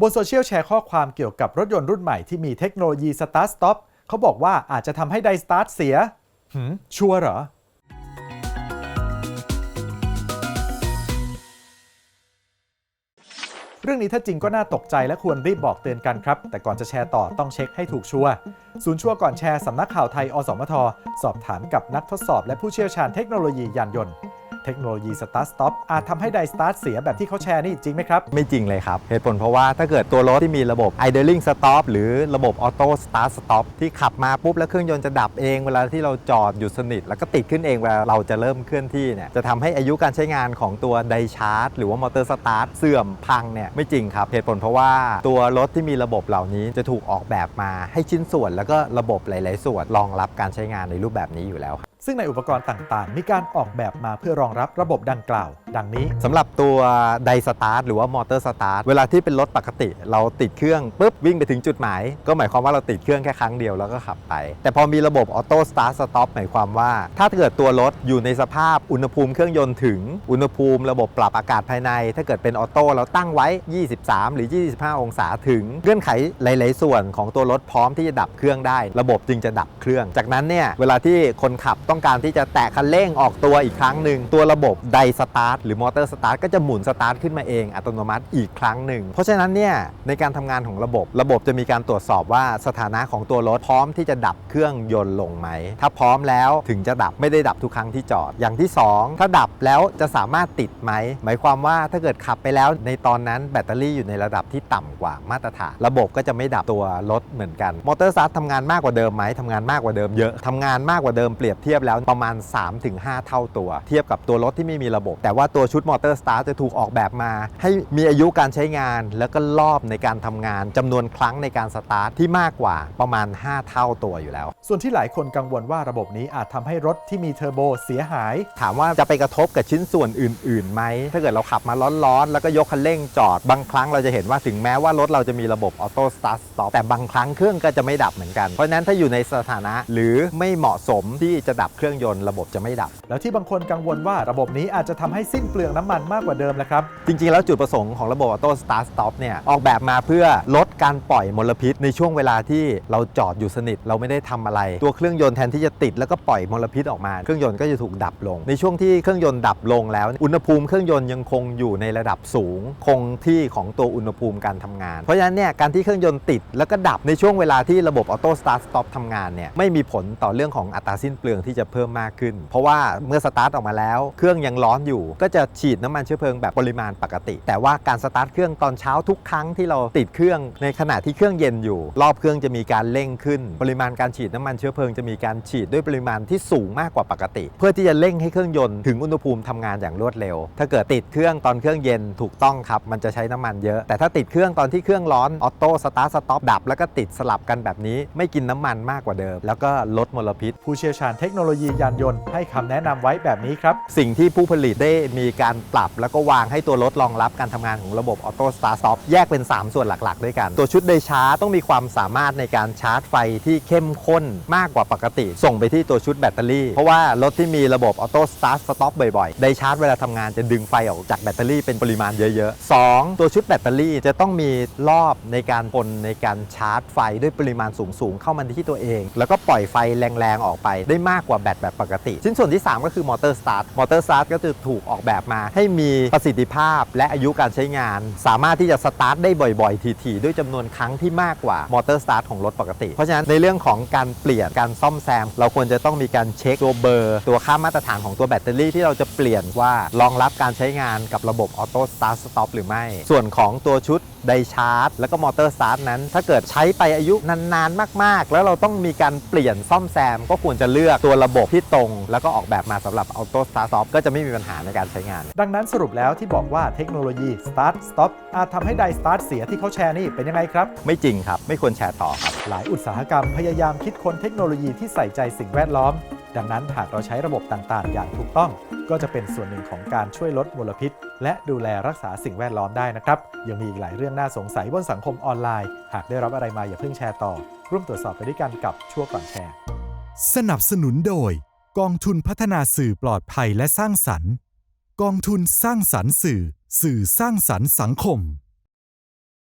บนโซเชียลแชร์ข้อความเกี่ยวกับรถยนต์รุ่นใหม่ที่มีเทคโนโลยี Start Stop เขาบอกว่าอาจจะทำให้ไดสตาร์ทเสียหืมชัวร์เหรอเรื่องนี้ถ้าจริงก็น่าตกใจและควรรีบบอกเตือนกันครับ แต่ก่อนจะแชร์ต่อต้องเช็คให้ถูกชัวร์ศูนย์ชัวร์ก่อนแชร์สำนักข่าวไทยอสมท สอบถามกับนักทดสอบและผู้เชี่ยวชาญเทคโนโลยียานยนต์ เทคโนโลยี Start Stop อาจทำให้ไดสตาร์ทเสียแบบที่เขาแชร์นี่จริงไหมครับ ไม่จริงเลยครับ เหตุผลเพราะว่าถ้าเกิดตัวรถที่มีระบบ idling stop หรือระบบ auto start stop ที่ขับมาปุ๊บแล้วเครื่องยนต์จะดับเองเวลาที่เราจอดหยุดสนิท แล้วก็ติดขึ้นเองเวลาเราจะเริ่มเคลื่อนที่เนี่ยจะทำให้อายุการใช้งานของตัวไดชาร์จหรือว่ามอเตอร์สตาร์ทเสื่อมพังเนี่ยไม่จริงครับ เหตุผลเพราะว่าตัวรถที่มีระบบเหล่านี้จะถูกออกแบบมาให้ชิ้นส่วน แล้วก็ระบบหลาย ๆ ส่วนรองรับการใช้งานในรูปแบบนี้อยู่แล้วครับ ซึ่งในอุปกรณ์ต่างๆ มีการออกแบบมาเพื่อรองรับระบบดังกล่าว ดังนี้ สำหรับตัวไดสตาร์ทหรือว่ามอเตอร์สตาร์ทเวลาที่เป็นรถปกติ เราติดเครื่องปุ๊บวิ่งไปถึงจุดหมาย ก็หมายความว่าเราติดเครื่องแค่ครั้งเดียวแล้วก็ขับไป แต่พอมีระบบออโต้สตาร์ทสต็อปหมายความว่า ถ้าเกิดตัวรถอยู่ในสภาพอุณหภูมิเครื่องยนต์ถึงอุณหภูมิระบบปรับอากาศภายใน ถ้าเกิดเป็นออโต้เราตั้งไว้ 23 หรือ 25 องศาถึงเงื่อนไขหลาย ๆ ส่วนของตัวรถพร้อมที่จะดับเครื่องได้ ระบบจึงจะดับเครื่อง จากนั้นเนี่ยเวลาที่คนขับต้องการที่จะแตะคันเร่งออกตัวอีกครั้งหนึ่งตัวระบบไดสตาร์ทหรือมอเตอร์สตาร์ทก็จะหมุนสตาร์ทขึ้นมาเองอัตโนมัติอีกครั้งหนึ่งเพราะฉะนั้นเนี่ยในการทำงานของระบบ ระบบจะมีการตรวจสอบว่าสถานะของตัวรถพร้อมที่จะดับเครื่องยนต์ลงไหม ถ้าพร้อมแล้วถึงจะดับไม่ได้ดับทุกครั้งที่จอด อย่างที่ 2 ถ้าดับแล้วจะสามารถติดไหม หมายความว่าถ้าเกิดขับไปแล้วในตอนนั้นแบตเตอรี่อยู่ในระดับที่ต่ำกว่ามาตรฐาน ระบบก็จะไม่ดับตัวรถเหมือนกัน มอเตอร์สตาร์ททำงานมากกว่าเดิมไหมทำงานมากกว่าเดิมเยอะทำงานมากกว่าเดิมเปรียบเทียบแล้วประมาณ 3-5 เท่าตัว เทียบกับตัวรถที่ไม่มีระบบ แต่ว่าตัวชุดมอเตอร์สตาร์ทจะถูกออกแบบมา ให้มีอายุการใช้งาน แล้วก็รอบในการทำงานจำนวนครั้งในการสตาร์ทที่มากกว่าประมาณ 5 เท่าตัวอยู่แล้ว ส่วนที่หลายคนกังวลว่าระบบนี้อาจทำให้รถที่มีเทอร์โบเสียหาย ถามว่าจะไปกระทบกับชิ้นส่วนอื่นๆไหมถ้าเกิดเราขับมาร้อนๆแล้วก็ยกคันเร่งจอดบางครั้งเราจะเห็นว่าถึงแม้ว่ารถเราจะมีระบบออโต้สตาร์ทสต็อปแต่บางครั้งเครื่องก็จะไม่ดับเหมือนกันเพราะฉะนั้นถ้าอยู่ในสถานะหรือไม่เหมาะสมที่จะดับเครื่องยนต์ระบบจะไม่ดับ แล้วที่บางคนกังวลว่าระบบนี้อาจจะทำให้สิ้นเปลืองน้ำมันมากกว่าเดิมแล้วครับ จริงๆ แล้วจุดประสงค์ของระบบออโต้สตาร์ทสต็อปเนี่ยออกแบบมาเพื่อลดการปล่อยมลพิษ ในช่วงเวลาที่เราจอดอยู่สนิท เราไม่ได้ทำอะไร ตัวเครื่องยนต์แทนที่จะติดแล้วก็ปล่อยมลพิษออกมา เครื่องยนต์ก็จะถูกดับลง ในช่วงที่เครื่องยนต์ดับลงแล้ว อุณหภูมิเครื่องยนต์ยังคงอยู่ในระดับสูง คงที่ของตัวอุณหภูมิการทำงาน เพราะฉะนั้นเนี่ยการที่เครื่องยนต์ติดแล้วก็ดับในช่วงเวลาที่ระบบออโต้สตาร์ทสต็อปทำงานเนี่ยไม่มีผลต่อเรื่องของอัตราสิ้นเปลืองที่จะเพิ่มมากขึ้น เพราะว่าเมื่อสตาร์ทออกมาแล้ว เครื่องยังร้อนอยู่ ก็จะฉีดน้ำมันเชื้อเพลิงแบบปริมาณปกติ แต่ว่าการสตาร์ทเครื่องตอนเช้าทุกครั้งที่เราติดเครื่องในขณะที่เครื่องเย็นอยู่ รอบเครื่องจะมีการเร่งขึ้น ปริมาณการฉีดน้ำมันเชื้อเพลิงจะมีการฉีดด้วยปริมาณที่สูงมากกว่าปกติ เพื่อที่จะเร่งให้เครื่องยนต์ถึงอุณหภูมิทำงานอย่างรวดเร็ว ถ้าเกิดติดเครื่องตอนเครื่องเย็นถูกต้องครับ มันจะใช้น้ำมันเยอะ แต่ถ้าติดเครื่องตอนที่เครื่องร้อนออโต้สตาร์ทสต็อปดับแล้วก็ติดสลับกันแบบนี้ ไม่กินน้ำมันมากกว่าเดิม แล้วก็ลดมลพิษ ผู้เชี่ยวชาญเทคโนโลยียานยนต์ให้คำแนะนำไว้แบบนี้ครับ สิ่งที่ผู้ผลิตได้มีการปรับ แล้วก็วางให้ตัวรถรองรับการทำงานของระบบออโต้สตาร์ทสต็อปแยกเป็น 3 ส่วนหลักๆ ด้วยกัน ตัวชุดไดชาร์ต้องมีความสามารถในการชาร์จไฟที่เข้มข้นมากกว่าปกติ ส่งไปที่ตัวชุดแบตเตอรี่ เพราะว่ารถที่มีระบบออโต้สตาร์ทสต็อปบ่อยๆไดชาร์จเวลาทำงานจะดึงไฟออกจากแบตเตอรี่เป็นปริมาณเยอะๆ 2 ตัวชุดแบตเตอรี่จะต้องมีรอบในการพลในการชาร์จไฟด้วยปริมาณสูงๆเข้ามาที่ตัวเอง แล้วก็ปล่อยไฟแรงๆออกไปได้มากกว่าแบตแบบปกติ ชิ้นส่วนที่ 3 ก็คือมอเตอร์สตาร์ทมอเตอร์สตาร์ทก็จะถูกออกแบบมา ให้มีประสิทธิภาพและอายุการใช้งาน สามารถที่จะสตาร์ทได้บ่อยๆ ทีๆ ด้วยจำนวนครั้งที่มากกว่ามอเตอร์สตาร์ทของรถปกติ เพราะฉะนั้นในเรื่องของการเปลี่ยนการซ่อมแซม เราควรจะต้องมีการเช็คตัวเบอร์ ตัวค่ามาตรฐานของตัวแบตเตอรี่ที่เราจะเปลี่ยนว่ารองรับการใช้งานกับระบบออโต้สตาร์ทสต็อปหรือไม่ ส่วนของตัวชุดไดชาร์จ แล้วก็มอเตอร์สตาร์ทนั้น ถ้าเกิดใช้ไปอายุนานๆ มากๆ แล้วเราต้องมีการเปลี่ยนซ่อมแซม ก็ควรจะเลือกตัวระบบที่ตรง แล้วก็ออกแบบมาสำหรับออโต้สตาร์ทสต็อปก็จะไม่มีปัญหาในการใช้งาน ดังนั้นสรุปแล้วที่บอกว่าเทคโนโลยี Start Stop อาจทำให้ไดสตาร์ทเสียที่เขาแชร์นี่เป็นยังไงครับ ไม่จริงครับ ไม่ควรแชร์ต่อครับ หลายอุตสาหกรรมพยายามคิดค้นเทคโนโลยีที่ใส่ใจสิ่งแวดล้อม ดังนั้นหากเราใช้ระบบต่างๆ อย่างถูกต้อง ก็จะเป็นส่วนหนึ่งของการช่วยลดมลพิษ และดูแลรักษาสิ่งแวดล้อมได้นะครับ ยังมีอีกหลายเรื่องน่าสงสัยบนสังคมออนไลน์ หากได้รับอะไรมาอย่าเพิ่งแชร์ต่อ ร่วมตรวจสอบไปด้วยกันกับชั่วก่อนแชร์ สนับสนุนโดย กองทุนพัฒนาสื่อปลอดภัยและสร้างสรรค์ กองทุนสร้างสรรค์สื่อ สื่อสร้างสรรค์สังคม